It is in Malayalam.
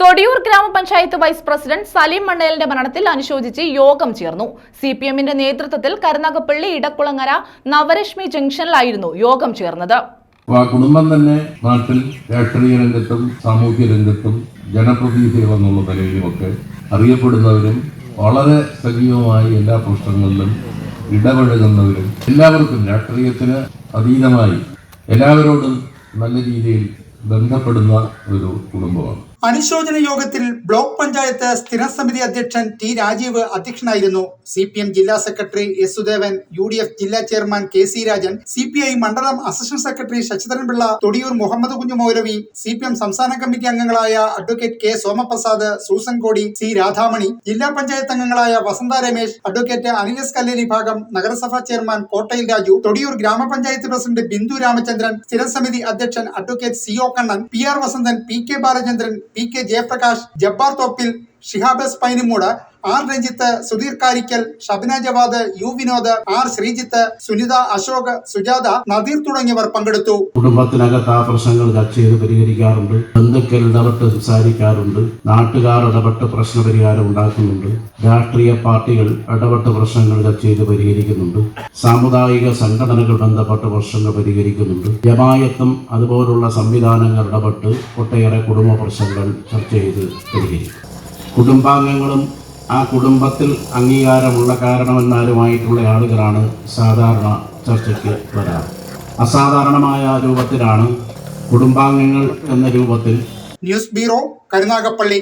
തൊടിയൂർ ഗ്രാമപഞ്ചായത്ത് വൈസ് പ്രസിഡന്റ് സലീം മണ്ണേലിന്റെ മരണത്തിൽ അനുശോചിച്ച് യോഗം ചേർന്നു. സി പി എമ്മിന്റെ നേതൃത്വത്തിൽ കരുനാഗപ്പള്ളി ഇടക്കുളങ്ങര നവരശ്മി ജംഗ്ഷനിലായിരുന്നു യോഗം ചേർന്നത്. കുടുംബം തന്നെ നാട്ടിൽ രാഷ്ട്രീയ രംഗത്തും സാമൂഹ്യ രംഗത്തും ജനപ്രതിനിധികൾ എന്നുള്ള നിലയിലുമൊക്കെ അറിയപ്പെടുന്നവരും വളരെ സജീവമായി എല്ലാ പ്രശ്നങ്ങളിലും ഇടപഴകുന്നവരും എല്ലാവർക്കും രാഷ്ട്രീയത്തിന് അതീതമായി എല്ലാവരോടും നല്ല രീതിയിൽ ബന്ധപ്പെടുന്ന ഒരു കുടുംബമാണ്. അനുശോചന യോഗത്തിൽ ബ്ലോക്ക് പഞ്ചായത്ത് സ്ഥിരം സമിതി അധ്യക്ഷൻ ടി രാജീവ് അധ്യക്ഷനായിരുന്നു. സി പി എം ജില്ലാ secretary S Sudevan U D F ജില്ലാ chairman K C Rajan C P I മണ്ഡലം assistant secretary Sasidharan Pillai Thodiyoor Muhammad Kunju Moulavi C P M സംസ്ഥാന കമ്മിറ്റി അംഗങ്ങളായ advocate K Somaprasad Susan Kodi C Radhamani ജില്ലാ പഞ്ചായത്ത് അംഗങ്ങളായ വസന്ത രമേശ് അഡ്വക്കേറ്റ് അനിൽ എസ് കല്ലേരി ഭാഗം നഗരസഭാ ചെയർമാൻ കോട്ടയിൽ രാജു തൊടിയൂർ ഗ്രാമപഞ്ചായത്ത് പ്രസിഡന്റ് ബിന്ദു രാമചന്ദ്രൻ സ്ഥിരം സമിതി അധ്യക്ഷൻ advocate C O Kannan P R Vasanthan P K Balachandran P K Jayaprakash Jabbar Thoppil Shihab S Painumoodu R Ranjith Sudheer Karikkal Shabna Jawad U Vinod R Sreejith Sunitha Ashok Sujatha Nadeer തുടങ്ങിയവർ പങ്കെടുത്തു. കുടുംബത്തിനകത്ത് ആ പ്രശ്നങ്ങൾ ചർച്ച ചെയ്ത് പരിഹരിക്കാറുണ്ട്. ബന്ധുക്കൾ ഇടപെട്ട് സംസാരിക്കാറുണ്ട്. നാട്ടുകാർ ഇടപെട്ട് പ്രശ്ന പരിഹാരം ഉണ്ടാക്കുന്നുണ്ട്. രാഷ്ട്രീയ പാർട്ടികൾ ഇടപെട്ട് പ്രശ്നങ്ങൾ ചർച്ച ചെയ്ത് പരിഹരിക്കുന്നുണ്ട്. സാമുദായിക സംഘടനകൾ ബന്ധപ്പെട്ട് പ്രശ്നങ്ങൾ പരിഹരിക്കുന്നുണ്ട്. ജമായത്തും അതുപോലുള്ള സംവിധാനങ്ങൾ ഇടപെട്ട് ഒട്ടേറെ കുടുംബ പ്രശ്നങ്ങൾ ചർച്ച ചെയ്ത് പരിഹരിക്കും. കുടുംബാംഗങ്ങളും ആ കുടുംബത്തിൽ അംഗീകാരമുള്ള കാരണമെന്നാലുമായിട്ടുള്ള ആളുകളാണ് സാധാരണ ചർച്ചയ്ക്ക് വരാറ്. അസാധാരണമായ രൂപത്തിലാണ് കുടുംബാംഗങ്ങൾ എന്ന രൂപത്തിൽ. News bureau Karunagappally.